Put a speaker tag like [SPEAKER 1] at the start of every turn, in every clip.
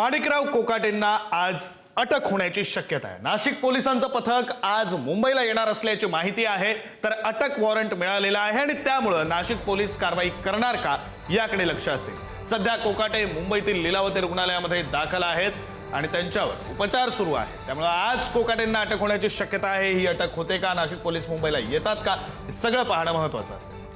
[SPEAKER 1] माणिकराव कोकाटेंना आज अटक होण्याची शक्यता आहे. नाशिक पोलिसांचं पथक आज मुंबईला येणार असल्याची माहिती आहे. तर अटक वॉरंट मिळालेलं आहे आणि त्यामुळं नाशिक पोलीस कारवाई करणार का याकडे लक्ष असेल. सध्या कोकाटे मुंबईतील लीलावती रुग्णालयामध्ये दाखल आहेत आणि त्यांच्यावर उपचार सुरू आहे. त्यामुळे आज कोकाटेंना अटक होण्याची शक्यता आहे. ही अटक होते का नाशिक पोलीस मुंबईला येतात का हे सगळं पाहणं महत्वाचं असेल.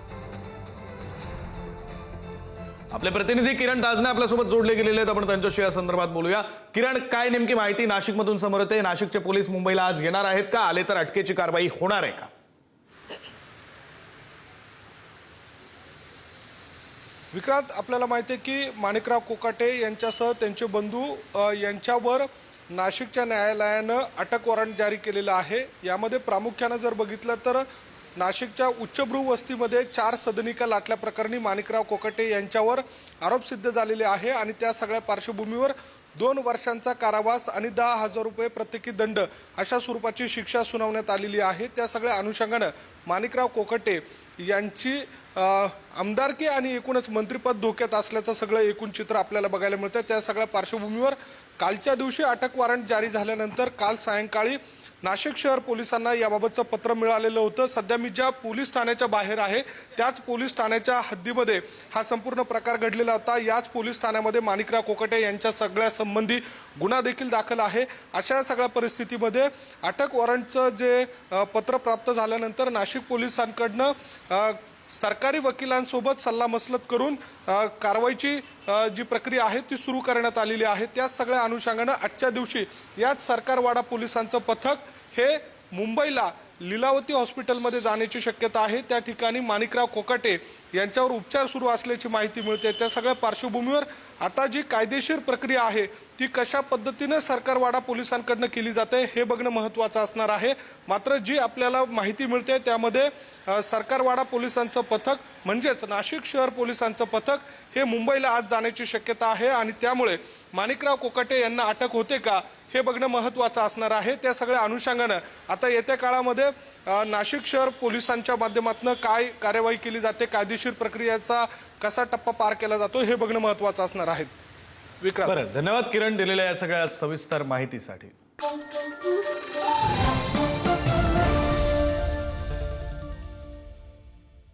[SPEAKER 1] आपले प्रतिनिधी किरण ताजने आपल्यासोबत जोडले गेलेले आहेत. आपण त्यांच्याशी या संदर्भात बोलूया. किरण काय नेमकी माहिती नाशिकमधून समोर येते? नाशिकचे पोलीस मुंबईला आज येणार आहेत का? आले तर अटकेची कारवाई होणार आहे का?
[SPEAKER 2] विक्रांत आपल्याला माहिती आहे की माणिकराव कोकाटे यांच्यासह त्यांचे बंधू यांच्यावर नाशिकच्या न्यायालयानं अटक वॉरंट जारी केलेलं आहे. यामध्ये प्रामुख्यानं जर बघितलं तर नाशिकच्या उच्चभ्रू वस्तीमध्ये चार सदनिका लाटल्या प्रकरणी माणिकराव कोकटे यांच्यावर आरोप सिद्ध झालेले आहे आणि त्या सगळ्या पार्श्वभूमीवर दोन वर्षांचा कारावास आणि दहा हजार रुपये प्रत्येकी दंड अशा स्वरूपाची शिक्षा सुनावण्यात आलेली आहे. त्या सगळ्या अनुषंगानं माणिकराव कोकटे यांची आमदारकी आणि एकूणच मंत्रिपद धोक्यात असल्याचं सगळं एकूण चित्र आपल्याला बघायला मिळतं त्या सगळ्या पार्श्वभूमीवर कालच्या दिवशी अटक वॉरंट जारी झाल्यानंतर काल सायंकाळी नाशिक शहर पोलिसांना याबाबतचं पत्र मिळालेलं होतं. सध्या मी ज्या पोलीस ठाण्याच्या बाहेर आहे त्याच पोलीस ठाण्याच्या हद्दीमध्ये हा संपूर्ण प्रकार घडलेला होता. याच पोलीस ठाण्यामध्ये माणिकराव कोकटे यांच्या सगळ्या संबंधी गुन्हा देखील दाखल आहे. अशा सगळ्या परिस्थितीमध्ये अटक वॉरंटचं जे पत्र प्राप्त झाल्यानंतर नाशिक पोलिसांकडनं सरकारी वकिलांसोबत सल्लामसलत करून कारवाईची जी प्रक्रिया आहे ती सुरू करण्यात आलेली आहे. त्याच सगळ्या अनुषंगानं आजच्या दिवशी याच सरकारवाडा पोलिसांचं पथक हे मुंबईला लीलावती हॉस्पिटलमध्ये जाण्याची शक्यता आहे. त्या ठिकाणी माणिकराव कोकाटे यांच्यावर उपचार सुरू असल्याची माहिती मिळते. त्या सगळ्या पार्श्वभूमीवर आता जी कायदेशीर प्रक्रिया आहे ती कशा पद्धतीनं सरकारवाडा पोलिसांकडनं केली जाते हे बघणं महत्त्वाचं असणार आहे. मात्र जी आपल्याला माहिती मिळते त्यामध्ये सरकारवाडा पोलिसांचं पथक म्हणजेच नाशिक शहर पोलिसांचं पथक हे मुंबईला आज जाण्याची शक्यता आहे. आणि त्यामुळे माणिकराव कोकाटे यांना अटक होते का हे बघणं महत्त्वाचं असणार आहे. त्या सगळ्या अनुषंगानं आता येत्या काळामध्ये नाशिक शहर पोलिसांच्या माध्यमातून काय कार्यवाही केली जाते कायदेशीर प्रक्रियेचा कसा टप्पा पार केला जातो हे बघणं महत्त्वाचं असणार आहे. विक्रम
[SPEAKER 1] बरं धन्यवाद किरण दिलेल्या या सगळ्या सविस्तर माहितीसाठी.